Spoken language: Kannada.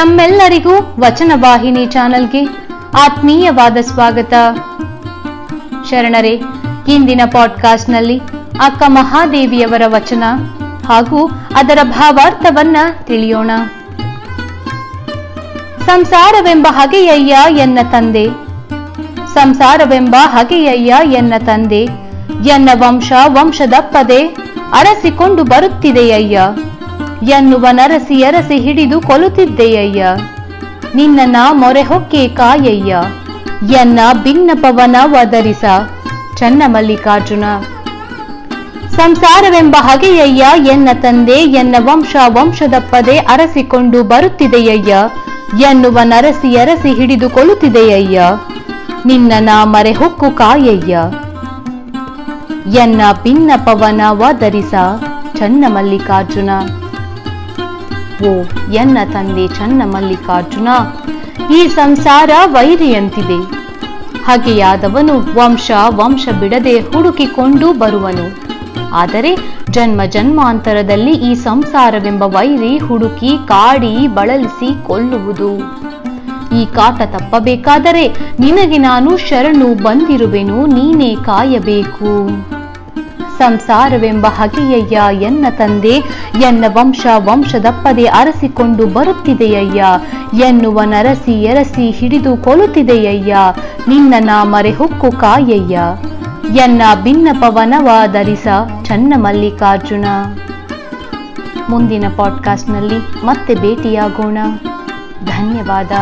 ತಮ್ಮೆಲ್ಲರಿಗೂ ವಚನ ವಾಹಿನಿ ಚಾನೆಲ್ಗೆ ಆತ್ಮೀಯವಾದ ಸ್ವಾಗತ. ಶರಣರೇ, ಇಂದಿನ ಪಾಡ್ಕಾಸ್ಟ್ನಲ್ಲಿ ಅಕ್ಕ ಮಹಾದೇವಿಯವರ ವಚನ ಹಾಗೂ ಅದರ ಭಾವಾರ್ಥವನ್ನ ತಿಳಿಯೋಣ. ಸಂಸಾರವೆಂಬ ಹಗೆಯಯ್ಯ ಎನ್ನ ತಂದೆ. ಸಂಸಾರವೆಂಬ ಹಗೆಯಯ್ಯ ಎನ್ನ ತಂದೆ. ಎನ್ನ ವಂಶ ವಂಶದಪ್ಪದೆ ಅರಸಿಕೊಂಡು ಬರುತ್ತಿದೆಯಯ್ಯ. ಎನ್ನುವ ನರಸಿ ಅರಸಿ ಹಿಡಿದು ಕೊಲುತ್ತಿದ್ದೆಯಯ್ಯ. ನಿನ್ನ ಮೊರೆ ಹೊಕ್ಕೆ ಕಾಯಯ್ಯ. ಎನ್ನ ಭಿನ್ನಪವನ ವದರಿಸ, ಚನ್ನ ಮಲ್ಲಿಕಾರ್ಜುನ. ಸಂಸಾರವೆಂಬ ಹಗೆಯಯ್ಯ ಎನ್ನ ತಂದೆ, ಎನ್ನ ವಂಶ ವಂಶದಪ್ಪದೆ ಅರಸಿಕೊಂಡು ಬರುತ್ತಿದೆಯಯ್ಯ. ಎನ್ನುವ ನರಸಿ ಅರಸಿ ಹಿಡಿದು ಕೊಲುತ್ತಿದೆಯಯ್ಯ. ನಿನ್ನ ನಾ ಮರೆ ಹೊಕ್ಕು ಕಾಯಯ್ಯ. ಎನ್ನ ಭಿನ್ನ ಪವನ ವದರಿಸ, ಚನ್ನ ಮಲ್ಲಿಕಾರ್ಜುನ. ಓ ಎನ್ನ ತಂದೆ ಚನ್ನ ಮಲ್ಲಿಕಾರ್ಜುನ? ಈ ಸಂಸಾರ ವೈರಿಯಂತಿದೆ. ಹಾಗೆಯಾದವನು ವಂಶ ವಂಶ ಬಿಡದೆ ಹುಡುಕಿಕೊಂಡು ಬರುವನು. ಆದರೆ ಜನ್ಮ ಜನ್ಮಾಂತರದಲ್ಲಿ ಈ ಸಂಸಾರವೆಂಬ ವೈರಿ ಹುಡುಕಿ ಕಾಡಿ ಬಳಲಿಸಿ ಕೊಲ್ಲುವುದು. ಈ ಕಾಟ ತಪ್ಪಬೇಕಾದರೆ ನಿನಗೆ ನಾನು ಶರಣು ಬಂದಿರುವೆನು, ನೀನೇ ಕಾಯಬೇಕು. ಸಂಸಾರವೆಂಬ ಹಗೆಯಯ್ಯ, ಎನ್ನ ತಂದೆ, ಎನ್ನ ವಂಶ ವಂಶದಪ್ಪದೆ ಅರಸಿಕೊಂಡು ಬರುತ್ತಿದೆಯಯ್ಯ. ಎನ್ನುವ ನರಸಿ, ಎರಸಿ ಹಿಡಿದು ಕೊಲುತ್ತಿದೆಯಯ್ಯ. ನಿನ್ನ ನಾಮರೆ ಹುಕ್ಕು ಕಾಯಯ್ಯ. ಎನ್ನ ಭಿನ್ನ ಪವನವ ಧರಿಸ ಚನ್ನ ಮಲ್ಲಿಕಾರ್ಜುನ. ಮುಂದಿನ ಪಾಡ್ಕಾಸ್ಟ್ನಲ್ಲಿ ಮತ್ತೆ ಭೇಟಿಯಾಗೋಣ. ಧನ್ಯವಾದ.